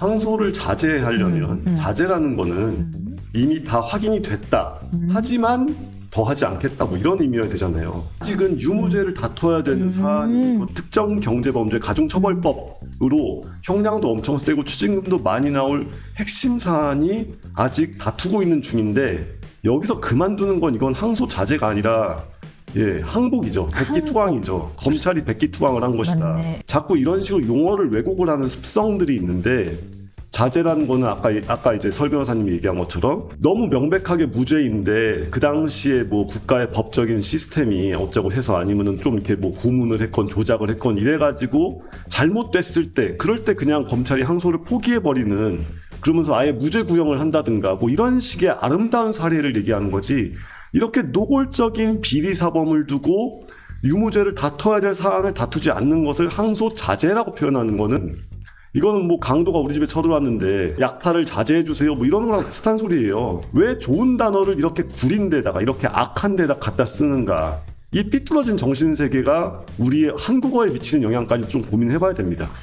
항소를 자제하려면 음, 음. 자제라는 거는 음. 이미 다 확인이 됐다. 음. 하지만 더 하지 않겠다 뭐 이런 의미여야 되잖아요. 아직은 유무죄를 다퉈야 되는 음. 사안이 뭐 특정 경제범죄 가중처벌법으로 형량도 엄청 세고 추징금도 많이 나올 핵심 사안이 아직 다투고 있는 중인데 여기서 그만두는 건 이건 항소 자제가 아니라 예 항복이죠. 백기투항이죠. 검찰이 백기투항을 한 것이다. 맞네. 자꾸 이런 식으로 용어를 왜곡을 하는 습성들이 있는데 자제라는 거는 아까 아까 이제 설 변호사님이 얘기한 것처럼 너무 명백하게 무죄인데 그 당시에 뭐 국가의 법적인 시스템이 어쩌고 해서 아니면은 좀 이렇게 뭐 고문을 했건 조작을 했건 이래 가지고 잘못됐을 때 그럴 때 그냥 검찰이 항소를 포기해 버리는 그러면서 아예 무죄 구형을 한다든가 뭐 이런 식의 아름다운 사례를 얘기하는 거지 이렇게 노골적인 비리 사범을 두고 유무죄를 다퉈야 될 사안을 다투지 않는 것을 항소 자제라고 표현하는 거는 이거는 뭐 강도가 우리 집에 쳐들어왔는데 약탈을 자제해 주세요 뭐 이런 거랑 비슷한 소리예요. 왜 좋은 단어를 이렇게 구린 데다가 이렇게 악한 데다 갖다 쓰는가? 이 삐뚤어진 정신 세계가 우리의 한국어에 미치는 영향까지 좀 고민해 봐야 됩니다.